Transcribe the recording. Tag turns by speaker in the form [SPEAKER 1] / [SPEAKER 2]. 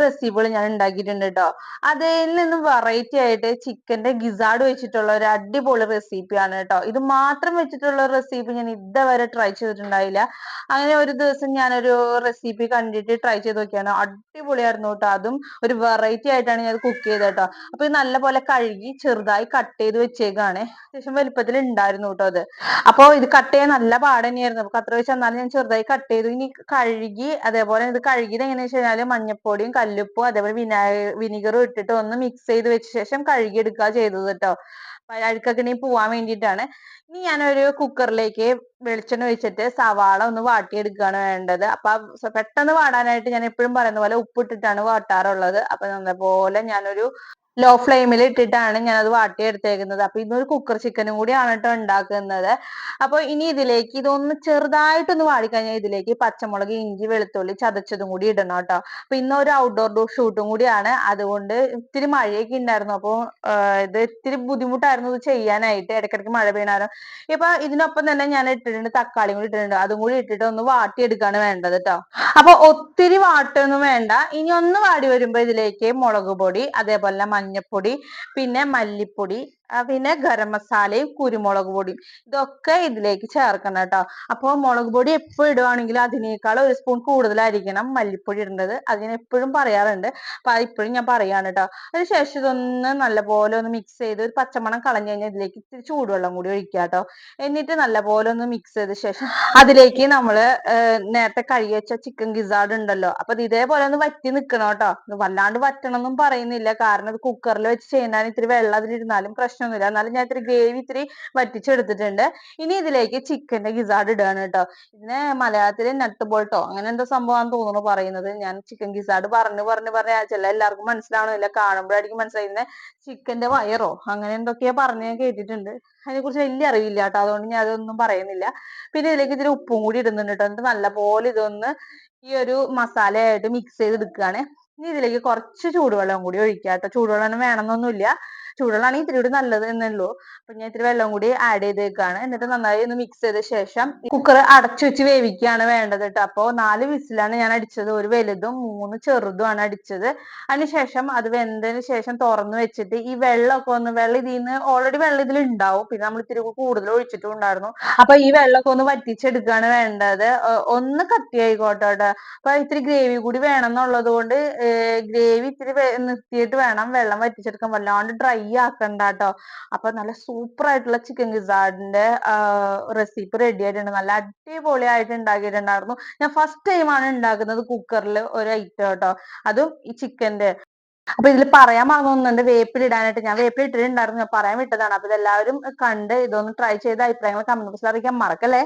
[SPEAKER 1] റെസിപ്പികൾ ഞാൻ ഉണ്ടാക്കിയിട്ടുണ്ട് കേട്ടോ അതിൽ നിന്നും വെറൈറ്റി ആയിട്ട് ചിക്കന്റെ ഗിസാഡ് വെച്ചിട്ടുള്ള ഒരു അടിപൊളി റെസിപ്പിയാണ് കേട്ടോ ഇത് മാത്രം വെച്ചിട്ടുള്ള റെസിപ്പി ഞാൻ ഇതുവരെ ട്രൈ ചെയ്തിട്ടുണ്ടായില്ല. അങ്ങനെ ഒരു ദിവസം ഞാനൊരു റെസിപ്പി കണ്ടിട്ട് ട്രൈ ചെയ്ത് നോക്കിയാണ്. അടിപൊളിയായിരുന്നു കേട്ടോ അതും. ഒരു വെറൈറ്റി ആയിട്ടാണ് ഞാൻ കുക്ക് ചെയ്തത് കേട്ടോ അപ്പൊ ഇത് നല്ലപോലെ കഴുകി ചെറുതായി കട്ട് ചെയ്ത് വെച്ചേക്കാണ്. അത്യാവശ്യം വലുപ്പത്തിൽ ഉണ്ടായിരുന്നു കേട്ടോ അത്. അപ്പൊ ഇത് കട്ട് ചെയ്യാൻ നല്ല പാട് തന്നെയായിരുന്നു. അപ്പൊ കത്ര വെച്ച് ഞാൻ ചെറുതായി കട്ട് ചെയ്തു. ഇനി കഴുകി അതേപോലെ ഇത് കഴുകിയത് എങ്ങനെയാ വെച്ച് കഴിഞ്ഞാൽ മഞ്ഞപ്പൊടിയും കല്ലുപ്പും അതേപോലെ വിനാ വിനീഗറും ഇട്ടിട്ട് ഒന്ന് മിക്സ് ചെയ്ത് വെച്ച ശേഷം കഴുകി എടുക്കുക ചെയ്തത് കേട്ടോ അഴുക്കൊക്കെ പോവാൻ വേണ്ടിയിട്ടാണ്. ഇനി ഞാനൊരു കുക്കറിലേക്ക് വെളിച്ചെണ്ണ ഒഴിച്ചിട്ട് സവാള ഒന്ന് വാട്ടിയെടുക്കുകയാണ് വേണ്ടത്. അപ്പൊ പെട്ടെന്ന് വാടാനായിട്ട് ഞാൻ എപ്പോഴും പറയുന്ന പോലെ ഉപ്പിട്ടിട്ടാണ് വാട്ടാറുള്ളത്. അപ്പൊ നല്ലപോലെ ഞാനൊരു ലോ ഫ്ലെയിമിൽ ഇട്ടിട്ടാണ് ഞാൻ അത് വാട്ടിയെടുത്തേക്കുന്നത്. അപ്പൊ ഇന്നൊരു കുക്കർ ചിക്കനും കൂടിയാണ് കേട്ടോ ഉണ്ടാക്കുന്നത്. അപ്പൊ ഇനി ഇതിലേക്ക് ഇതൊന്ന് ചെറുതായിട്ടൊന്ന് വാടിക്കഴിഞ്ഞാൽ ഇതിലേക്ക് പച്ചമുളക് ഇഞ്ചി വെളുത്തുള്ളി ചതച്ചതും കൂടി ഇടണം കേട്ടോ അപ്പൊ ഇന്ന് ഒരു ഔട്ട്ഡോർ ഷൂട്ടും കൂടിയാണ്. അതുകൊണ്ട് ഇത്തിരി മഴയൊക്കെ ഉണ്ടായിരുന്നു അപ്പൊ ഇത് ഇത്തിരി ബുദ്ധിമുട്ടായിരുന്നു ഇത് ചെയ്യാനായിട്ട്. ഇടയ്ക്കിടയ്ക്ക് മഴ പെയ്യണാലും ഇപ്പൊ ഇതിനൊപ്പം തന്നെ ഞാൻ ഇട്ടിട്ടുണ്ട് തക്കാളിയും കൂടി ഇട്ടിട്ടുണ്ട്. അതും കൂടി ഇട്ടിട്ട് ഒന്ന് വാട്ടിയെടുക്കാണ് വേണ്ടത് കേട്ടോ അപ്പൊ ഒത്തിരി വാട്ടൊന്നും വേണ്ട. ഇനി ഒന്ന് വാടി വരുമ്പോ ഇതിലേക്ക് മുളക് പൊടി അതേപോലെ മഞ്ഞപ്പൊടി പിന്നെ മല്ലിപ്പൊടി പിന്നെ ഗരം മസാലയും കുരുമുളക് പൊടിയും ഇതൊക്കെ ഇതിലേക്ക് ചേർക്കണം കേട്ടോ. അപ്പൊ മുളക് പൊടി എപ്പോഴും ഇടുവാണെങ്കിൽ അതിനേക്കാൾ ഒരു സ്പൂൺ കൂടുതലായിരിക്കണം മല്ലിപ്പൊടി ഇടേണ്ടത്. അതിന് എപ്പോഴും പറയാറുണ്ട്. അപ്പൊ ഇപ്പോഴും ഞാൻ പറയാണ് കേട്ടോ. അതിനുശേഷം ഇതൊന്ന് നല്ലപോലെ ഒന്ന് മിക്സ് ചെയ്ത് ഒരു പച്ചമണം കളഞ്ഞു കഴിഞ്ഞാൽ ഇതിലേക്ക് ഇത്തിരി ചൂടുവെള്ളം കൂടി ഒഴിക്കുക കേട്ടോ. എന്നിട്ട് നല്ലപോലെ ഒന്ന് മിക്സ് ചെയ്ത ശേഷം അതിലേക്ക് നമ്മൾ നേരത്തെ കഴുകി വെച്ച ചിക്കൻ ഗിസാർഡ് ഉണ്ടല്ലോ. അപ്പൊ ഇത് ഇതേപോലെ ഒന്ന് വറ്റി നിൽക്കണം കേട്ടോ. വല്ലാണ്ട് വറ്റണം എന്നും പറയുന്നില്ല. കാരണം ഇത് കുക്കറിൽ വെച്ച് ചെയ്യുന്നതിന് ഇത്തിരി വെള്ളം അതിലിരുന്നാലും പ്രശ്നമൊന്നുമില്ല. എന്നാലും ഞാൻ ഇത്തിരി ഗ്രേവി ഇത്തിരി വറ്റിച്ചെടുത്തിട്ടുണ്ട്. ഇനി ഇതിലേക്ക് ചിക്കന്റെ ഗിസാർഡ് ഇടുകയാണ് കേട്ടോ. ഇതിന് മലയാളത്തിൽ നട്ട് ബോൾട്ടോ അങ്ങനെ എന്തോ സംഭവമാണെന്ന് തോന്നുന്നു പറയുന്നത്. ഞാൻ ചിക്കൻ ഗിസാർഡ് പറഞ്ഞു പറഞ്ഞു പറഞ്ഞ ചില എല്ലാവർക്കും മനസ്സിലാവണമില്ല കാണുമ്പോഴായിരിക്കും മനസ്സിലായിരുന്നത് ചിക്കന്റെ വയറോ അങ്ങനെ എന്തൊക്കെയാ പറഞ്ഞു ഞാൻ കേട്ടിട്ടുണ്ട്. അതിനെ കുറിച്ച് വലിയ അറിയില്ല കേട്ടോ അതുകൊണ്ട് ഞാൻ അതൊന്നും പറയുന്നില്ല. പിന്നെ ഇതിലേക്ക് ഇത്തിരി ഉപ്പും കൂടി ഇടുന്നുണ്ട് കേട്ടോ. എന്നിട്ട് നല്ലപോലെ ഇതൊന്ന് ഈ ഒരു മസാലയായിട്ട് മിക്സ് ചെയ്ത് എടുക്കുകയാണ് ഇനി ഇതിലേക്ക് കുറച്ച് ചൂടുവെള്ളം കൂടി ഒഴിക്കുക കേട്ടോ ചൂടുവെള്ളം വേണമെന്നൊന്നുമില്ല. ചൂടുവെള്ളമാണെങ്കിൽ ഇത്തിരി കൂടി നല്ലത് എന്നേ ഉള്ളൂ അപ്പൊ ഞാൻ ഇത്തിരി വെള്ളം കൂടി ആഡ് ചെയ്തേക്കാണ്. എന്നിട്ട് നന്നായി ഒന്ന് മിക്സ് ചെയ്ത ശേഷം കുക്കർ അടച്ചു വെച്ച് വേവിക്കുകയാണ് വേണ്ടത് കേട്ടോ. അപ്പൊ നാല് വിസിലാണ് ഞാൻ അടിച്ചത്. ഒരു വലുതും മൂന്ന് ചെറുതുമാണ് അടിച്ചത്. അതിനുശേഷം അത് വെന്തതിന് ശേഷം തുറന്നു വെച്ചിട്ട് ഈ വെള്ളമൊക്കെ ഒന്ന് വെള്ളം ഇതിൽ നിന്ന് ഓൾറെഡി വെള്ളം ഇതിൽ ഉണ്ടാവും. പിന്നെ നമ്മൾ ഇത്തിരി കൂടുതൽ ഒഴിച്ചിട്ടും ഉണ്ടായിരുന്നു. അപ്പൊ ഈ വെള്ളമൊക്കെ ഒന്ന് വറ്റിച്ചെടുക്കുകയാണ് വേണ്ടത്. ഒന്ന് കത്തി ആയിക്കോട്ടെ കേട്ടോ. അപ്പൊ ഇത്തിരി ഗ്രേവി കൂടി വേണം എന്നുള്ളത് കൊണ്ട് ഗ്രേവി ഇത്തിരി നിർത്തിയിട്ട് വേണം വെള്ളം വറ്റിച്ചെടുക്കാൻ. വല്ലാണ്ട് ഡ്രൈ ആക്കണ്ട കേട്ടോ അപ്പൊ നല്ല സൂപ്പർ ആയിട്ടുള്ള ചിക്കൻ ഗിസാർഡിന്റെ റെസിപ്പി റെഡി ആയിട്ടുണ്ട്. നല്ല അടിപൊളിയായിട്ട് ഉണ്ടാക്കിയിട്ടുണ്ടായിരുന്നു ഞാൻ ഫസ്റ്റ് ടൈം ആണ് ഉണ്ടാക്കുന്നത് കുക്കറിൽ ഒരു ഐറ്റം കേട്ടോ അതും ഈ ചിക്കന്റെ അപ്പൊ ഇതിൽ പറയാൻ മറന്നുണ്ട് വേപ്പില ഇടാനായിട്ട് ഞാൻ വേപ്പില ഇട്ടിട്ടുണ്ടായിരുന്നു ഞാൻ പറയാൻ വിട്ടതാണ്. അപ്പൊ ഇതെല്ലാവരും കണ്ട് ഇതൊന്ന് ട്രൈ ചെയ്ത് അഭിപ്രായങ്ങൾ കമന്റ് ബോക്സിൽ അറിയിക്കാൻ മറക്കല്ലേ?